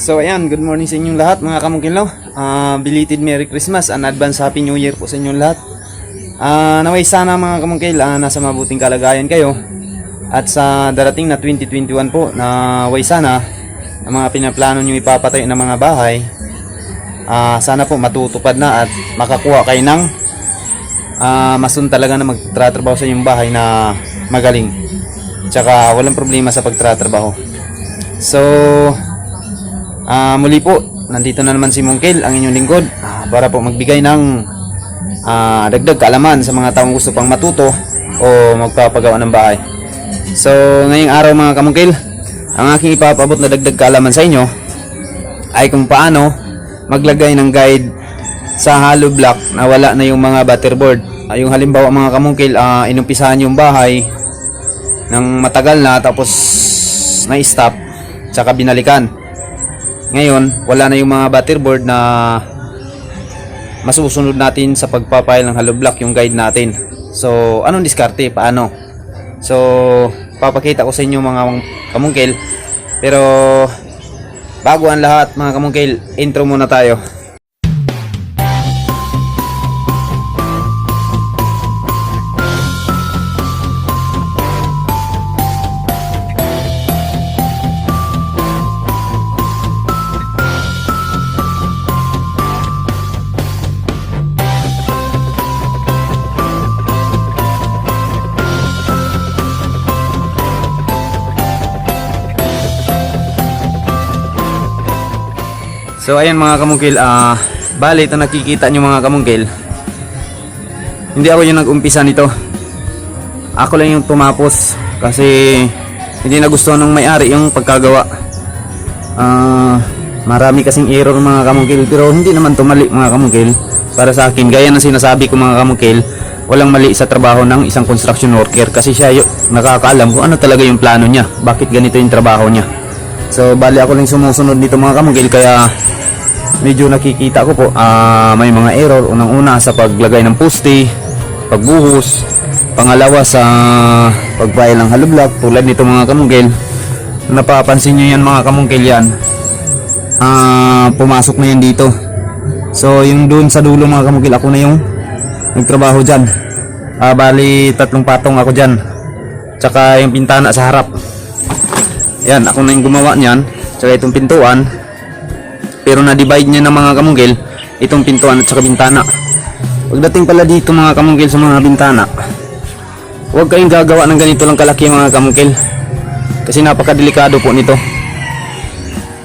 So ayan, good morning sa inyong lahat mga kamungkinlaw. Ah, belated Merry Christmas and advance Happy New Year po sa inyong lahat. Ah, naway sana mga kamungkil, ah, nasa mabuting kalagayan kayo. At sa darating na 2021 po, na way sana, ang mga pinaplano nyo ipapatayo ng mga bahay, ah, sana po matutupad na at makakuha kayo ng ah, masun talaga na magtratrabaho sa inyong bahay na magaling. Tsaka walang problema sa pagtratrabaho. So, Ah, muli po, nandito na naman si Mongkel, ang inyong lingkod, ah, para po magbigay ng ah, dagdag kaalaman sa mga taong gusto pang matuto o magpapagawa ng bahay. So, ngayong araw mga kamungkil, ang aking ipapabot na dagdag kaalaman sa inyo ay kung paano maglagay ng guide sa hollow block na wala na yung mga butterboard. Ah, yung halimbawa mga kamungkil, ah, inumpisahan yung bahay ng matagal na tapos na-stop tsaka binalikan. Ngayon, wala na yung mga butterboard na masusunod natin sa pagpapile ng hollow block yung guide natin. So, anong diskarte? Paano? So, papakita ko sa inyo mga kamungkil. Pero, bago ang lahat mga kamungkil, intro muna tayo. So ayan mga kamungkil, ah bali ito nakikita nyo mga kamungkil. Hindi ako yung nag-umpisa nito. Ako lang yung tumapos kasi hindi na gusto ng may-ari yung pagkagawa. Ah, marami kasing error mga kamungkil pero hindi naman tumali mga kamungkil. Para sa akin, gaya ng sinasabi ko mga kamungkil, walang mali sa trabaho ng isang construction worker kasi siya yung nakakaalam kung ano talaga yung plano niya, bakit ganito yung trabaho niya. So bali ako lang sumusunod dito mga kamungkil kaya medyo nakikita ko po ah, may mga error unang-una sa paglagay ng poste, pagbuhos, pangalawa sa pagpile ng hollow block tulad nito mga kamungkil. Napapansin nyo yan mga kamungkil yan. Ah, pumasok na yan dito. So yung doon sa dulo mga kamungkil ako na yung nagtrabaho dyan. Ah, bali tatlong patong ako dyan. Tsaka yung pintana sa harap. Yan, ako na yung gumawa niyan. Tsaka itong pintuan. Pero na-divide niya ng mga kamungkil itong pintuan at saka bintana. Pagdating pala dito mga kamungkil sa mga bintana, huwag kayong gagawa ng ganito lang kalaki mga kamungkil. Kasi napakadelikado po nito.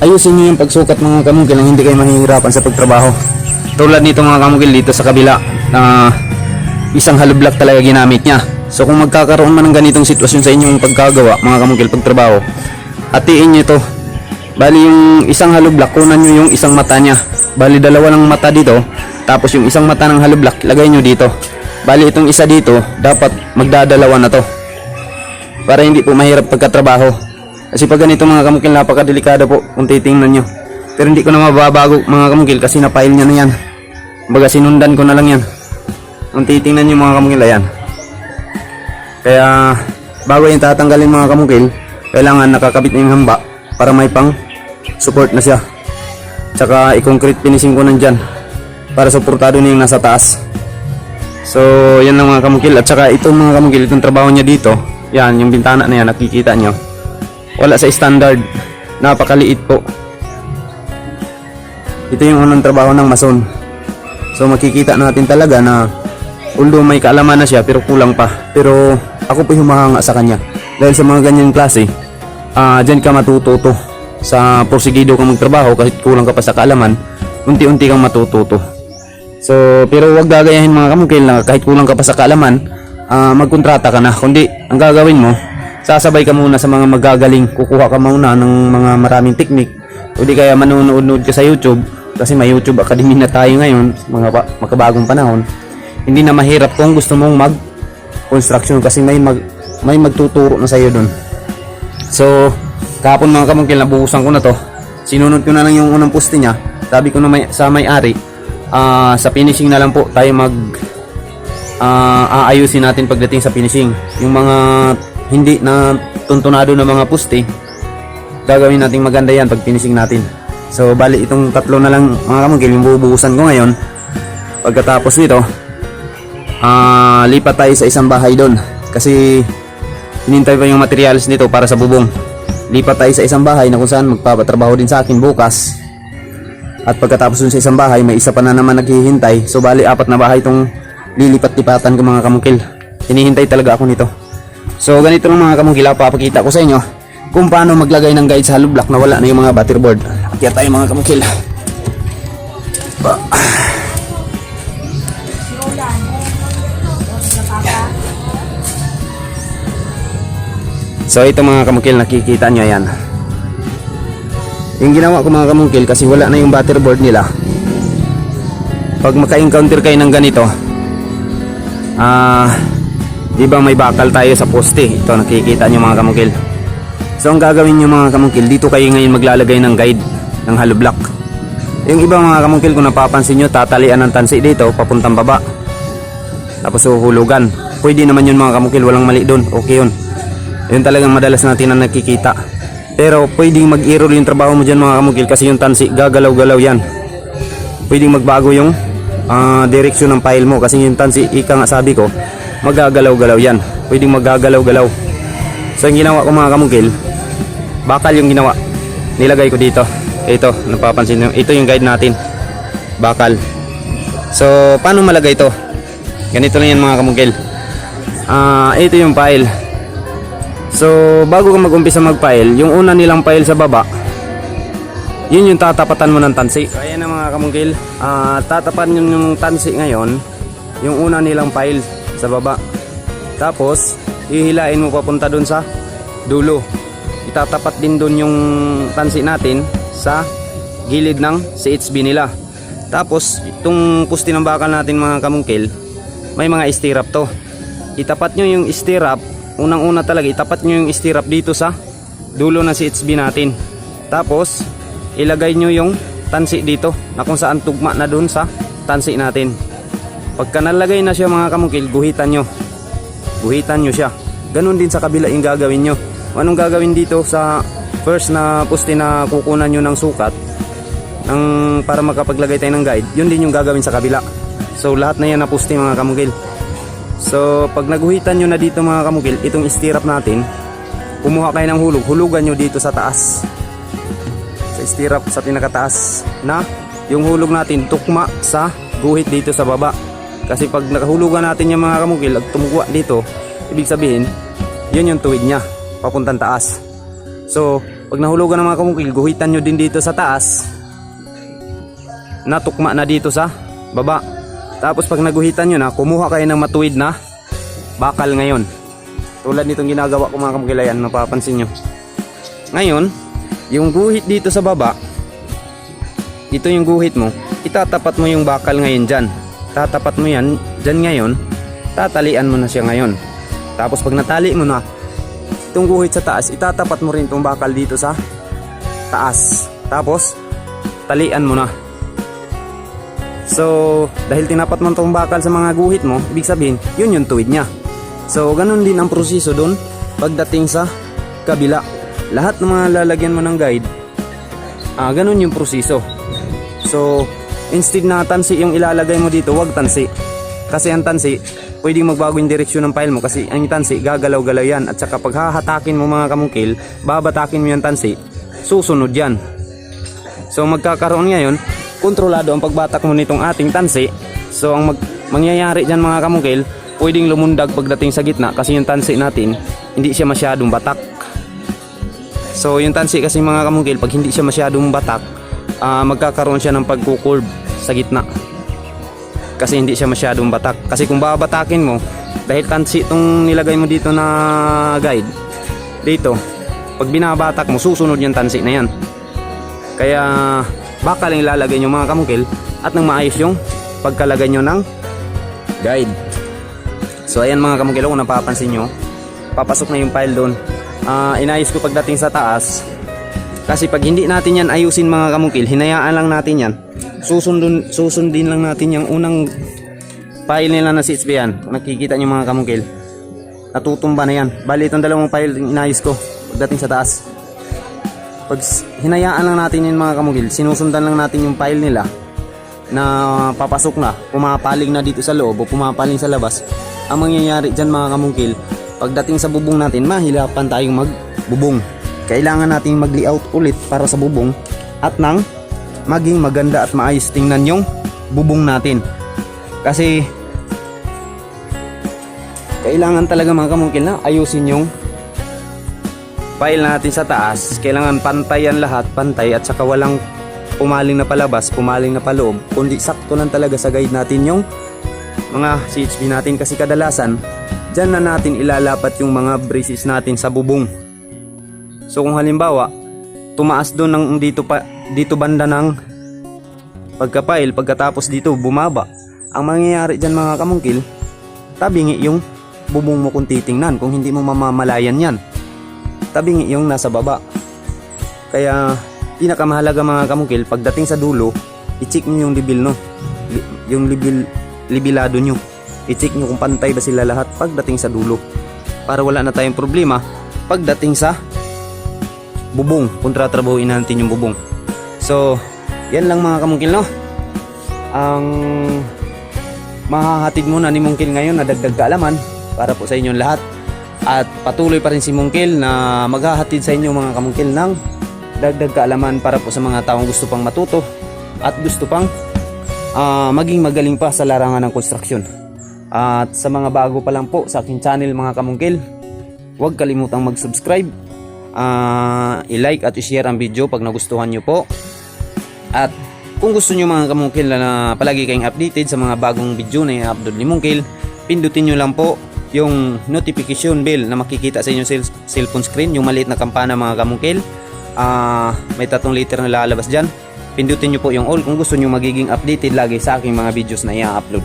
Ayusin niyo yung pagsukat mga kamungkil nang hindi kayo mahihirapan sa pagtrabaho. Tulad nito mga kamungkil dito sa kabila na isang hollow block talaga ginamit niya. So kung magkakaroon man ng ganitong sitwasyon sa inyong pagkagawa mga kamungkil pagtrabaho, hatiin niyo ito Bali yung isang hollow block, kunan nyo yung isang mata niya. Bali dalawa ng mata dito, tapos yung isang mata ng hollow block, lagay nyo dito. Bali itong isa dito, dapat magdadalawa na to. Para hindi po mahirap pagkatrabaho. Kasi pag ganito mga kamukil, napakadelikado po kung titingnan nyo. Pero hindi ko na mababago mga kamukil kasi napail niya na yan. Baga sinundan ko na lang yan. Kung titingnan nyo mga kamukil, ayan. Kaya bago yung tatanggalin mga kamukil, kailangan nakakabit na yung hamba para may pang support na siya. Tsaka i-concrete finishing ko nandyan para suportado na yung nasa taas. So, yan lang mga kamukil. At saka itong mga kamukil, itong trabaho niya dito, yan, yung bintana na yan, nakikita nyo. Wala sa standard. Napakaliit po. Ito yung unang trabaho ng mason. So, makikita natin talaga na although may kaalaman na siya, pero kulang pa. Pero ako po humahanga sa kanya. Dahil sa mga ganyang klase, ah dyan ka matututo. Sa porsigido kang magtrabaho kahit kulang ka pa sa kaalaman unti-unti kang matututo. So pero wag gagayahin mga kamukil na kahit kulang ka pa sa kaalaman ah, magkontrata ka na. Kundi ang gagawin mo sasabay ka muna sa mga magagaling. Kukuha ka muna ng mga maraming teknik. O kaya manonood ka sa YouTube kasi may YouTube Academy na tayo ngayon mga ba- makabagong panahon. Hindi na mahirap kung gusto mong mag construction kasi may mag may magtuturo na sa iyo doon So, kahapon mga kamangkil, nabuhusan ko na to. Sinunod ko na lang yung unang poste niya. Sabi ko na may, sa may-ari, ah, sa finishing na lang po tayo mag ah, aayusin natin pagdating sa finishing. Yung mga hindi na tuntunado na mga poste, gagawin nating maganda yan pag finishing natin. So bali itong tatlo na lang mga kamungkil yung bubuhusan ko ngayon. Pagkatapos nito, ah lipat tayo sa isang bahay doon kasi hinintay pa yung materials nito para sa bubong. Lipat tayo sa isang bahay na kung saan magpapatrabaho din sa akin bukas. At pagkatapos dun sa isang bahay, may isa pa na naman naghihintay. So bali apat na bahay itong lilipat-lipatan ko mga kamungkil. Hinihintay talaga ako nito. So ganito lang mga kamungkil, papakita ko sa inyo kung paano maglagay ng guide sa hollow block na wala na yung mga butterboard. Akyat tayo mga kamungkil. Ba. So ito mga kamungkil, nakikita nyo yan. Yung ginawa ko mga kamungkil kasi wala na yung butterboard nila. Pag maka-encounter kayo ng ganito, ah, di ba may bakal tayo sa poste? Ito nakikita nyo mga kamungkil. So ang gagawin nyo mga kamungkil, dito kayo ngayon maglalagay ng guide ng hollow block. Yung iba mga kamungkil kung napapansin nyo, tatalian ng tansi dito papuntang baba. Tapos uhulugan. Pwede naman yun mga kamungkil, walang mali doon. Okay yun. Yun talagang madalas natin na nakikita. Pero pwedeng mag-error yung trabaho mo dyan mga kamugil kasi yung tansi gagalaw-galaw yan. Pwedeng magbago yung ah, direksyon ng file mo kasi yung tansi, ika nga sabi ko, magagalaw-galaw yan. Pwedeng magagalaw-galaw. So yung ginawa ko mga kamugil, bakal yung ginawa. Nilagay ko dito. Ito, napapansin nyo. Ito yung guide natin. Bakal. So, paano malagay ito? Ganito lang yan mga kamugil. Ah, ito yung file. So, bago ka mag-umpisa mag-file, yung una nilang file sa baba, yun yung tatapatan mo ng tansi. So, na mga kamungkil. Ah, tatapan yun yung tansi ngayon, yung una nilang file sa baba. Tapos, ihilain mo papunta dun sa dulo. Itatapat din dun yung tansi natin sa gilid ng CHB nila. Tapos, itong pusti ng bakal natin mga kamungkil, may mga stirrup to. Itapat nyo yung stirrup unang-una talaga itapat nyo yung stirrup dito sa dulo ng CHB natin. Tapos ilagay nyo yung tansi dito na kung saan tugma na dun sa tansi natin. Pagka nalagay na siya mga kamungkil guhitan nyo. Guhitan nyo siya. Ganun din sa kabila yung gagawin nyo. Anong gagawin dito sa first na puste na kukunan nyo ng sukat ng, para makapaglagay tayo ng guide yun din yung gagawin sa kabila. So lahat na yan na puste mga kamungkil So, pag naguhitan nyo na dito mga kamukil, itong stirrup natin, kumuha kayo ng hulog, hulugan nyo dito sa taas. Sa stirrup sa pinakataas na yung hulog natin tukma sa guhit dito sa baba. Kasi pag nakahulugan natin yung mga kamukil at tumugwa dito, ibig sabihin, yun yung tuwid niya, papuntang taas. So, pag nahulugan ng mga kamukil, guhitan nyo din dito sa taas, na tukma na dito sa baba. Tapos pag naguhitan nyo na, kumuha kayo ng matuwid na bakal ngayon. Tulad nitong ginagawa ko mga kamkilayan, mapapansin nyo. Ngayon, yung guhit dito sa baba, ito yung guhit mo, itatapat mo yung bakal ngayon dyan. Tatapat mo yan, dyan ngayon, tatalian mo na siya ngayon. Tapos pag natali mo na, itong guhit sa taas, itatapat mo rin itong bakal dito sa taas. Tapos, talian mo na. So, dahil tinapat mo itong bakal sa mga guhit mo, ibig sabihin, yun yung tuwid niya. So, ganun din ang proseso doon pagdating sa kabila. Lahat ng mga lalagyan mo ng guide, ah, ganun yung proseso. So, instead na tansi yung ilalagay mo dito, wag tansi. Kasi ang tansi, pwedeng magbago yung direksyon ng file mo kasi ang tansi, gagalaw-galaw yan. At saka pag hahatakin mo mga kamungkil, babatakin mo yung tansi, susunod yan. So, magkakaroon ngayon, kontrolado ang pagbatak mo nitong ating tansi. So ang mag mangyayari diyan mga kamungkil, pwedeng lumundag pagdating sa gitna kasi yung tansi natin hindi siya masyadong batak. So yung tansi kasi mga kamungkil pag hindi siya masyadong batak, ah, magkakaroon siya ng pagkukurb sa gitna. Kasi hindi siya masyadong batak. Kasi kung babatakin mo, dahil tansi itong nilagay mo dito na guide, dito, pag binabatak mo, susunod yung tansi na yan. Kaya bakal ang ilalagay nyo mga kamukil at nang maayos yung pagkalagay nyo ng guide. So ayan mga kamukil kung napapansin nyo, papasok na yung file doon. Ah, inayos ko pagdating sa taas. Kasi pag hindi natin yan ayusin mga kamukil, hinayaan lang natin yan. Susundin, susundin lang natin yung unang file nila na CHP yan. Nakikita nyo mga kamukil, natutumba na yan. Bali itong dalawang file inayos ko pagdating sa taas. Pag hinayaan lang natin yung mga kamukil, sinusundan lang natin yung file nila na papasok na, pumapaling na dito sa loob o pumapaling sa labas. Ang mangyayari dyan mga kamungkil, pagdating sa bubong natin, mahirapan tayong magbubong. Kailangan nating mag-layout ulit para sa bubong at nang maging maganda at maayos tingnan yung bubong natin. Kasi kailangan talaga mga kamungkil na ayusin yung file natin sa taas. Kailangan pantayan lahat, pantay at saka walang pumaling na palabas, pumaling na paloob, kundi sakto lang talaga sa guide natin yung mga CHP natin kasi kadalasan dyan na natin ilalapat yung mga braces natin sa bubong. So kung halimbawa, tumaas doon ng dito pa dito banda ng pagka-file, pagkatapos dito bumaba. Ang mangyayari dyan mga kamungkil, tabingi yung bubong mo kung titingnan kung hindi mo mamamalayan yan. Tabingi yung nasa baba. Kaya pinakamahalaga mga kamungkil, pagdating sa dulo, i-check nyo yung libil no. Yung libil, libilado nyo. I-check nyo kung pantay ba sila lahat pagdating sa dulo. Para wala na tayong problema pagdating sa bubong. Kung tratrabahuin natin yung bubong. So, yan lang mga kamungkil no. Ang mahahatid muna ni Mungkil ngayon na dagdag kaalaman para po sa inyong lahat. At patuloy pa rin si Mungkil na maghahatid sa inyo mga kamungkil ng dagdag kaalaman para po sa mga taong gusto pang matuto at gusto pang ah, maging magaling pa sa larangan ng konstruksyon. At sa mga bago pa lang po sa aking channel mga kamungkil, huwag kalimutang mag-subscribe, ah, i-like at i-share ang video pag nagustuhan nyo po. At kung gusto nyo mga kamungkil na palagi kayong updated sa mga bagong video na i-upload ni Mungkil, pindutin nyo lang po yung notification bell na makikita sa inyong cell- cellphone screen, yung maliit na kampana mga kamungkil. Ah, may tatlong liter na lalabas dyan. Pindutin nyo po yung all kung gusto nyo magiging updated lagi sa aking mga videos na i-upload.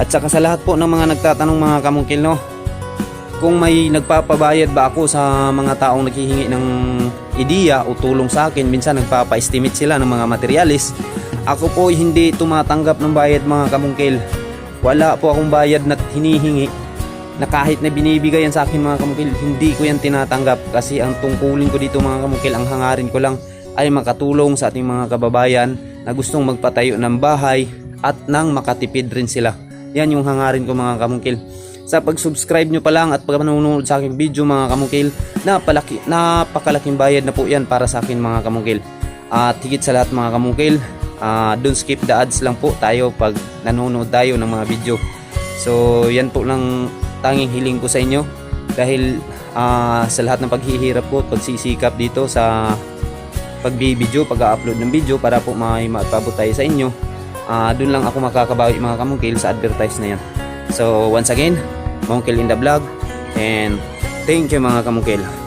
At saka sa lahat po ng mga nagtatanong mga kamungkil no, kung may nagpapabayad ba ako sa mga taong naghihingi ng ideya o tulong sa akin, minsan nagpapa-estimate sila ng mga materialis. Ako po hindi tumatanggap ng bayad mga kamungkil. Wala po akong bayad na hinihingi na kahit na binibigay yan sa akin mga kamungkil, hindi ko yan tinatanggap kasi ang tungkulin ko dito mga kamungkil, ang hangarin ko lang ay makatulong sa ating mga kababayan na gustong magpatayo ng bahay at nang makatipid rin sila. Yan yung hangarin ko mga kamungkil sa pag-subscribe nyo pa lang at pag nanonood sa aking video mga kamungkil, napalaki, napakalaking bayad na po yan para sa akin mga kamungkil. At higit sa lahat mga kamungkil, ah, don't skip the ads lang po tayo pag nanonood tayo ng mga video. So yan po lang tanging hiling ko sa inyo dahil ah, sa lahat ng paghihirap ko at pagsisikap dito sa pagbibideo, pag-upload ng video para po may maipabot tayo sa inyo. Ah, doon lang ako makakabawi mga kamungkil sa advertise na yan. So once again, Mongkil in the vlog and thank you mga kamungkil.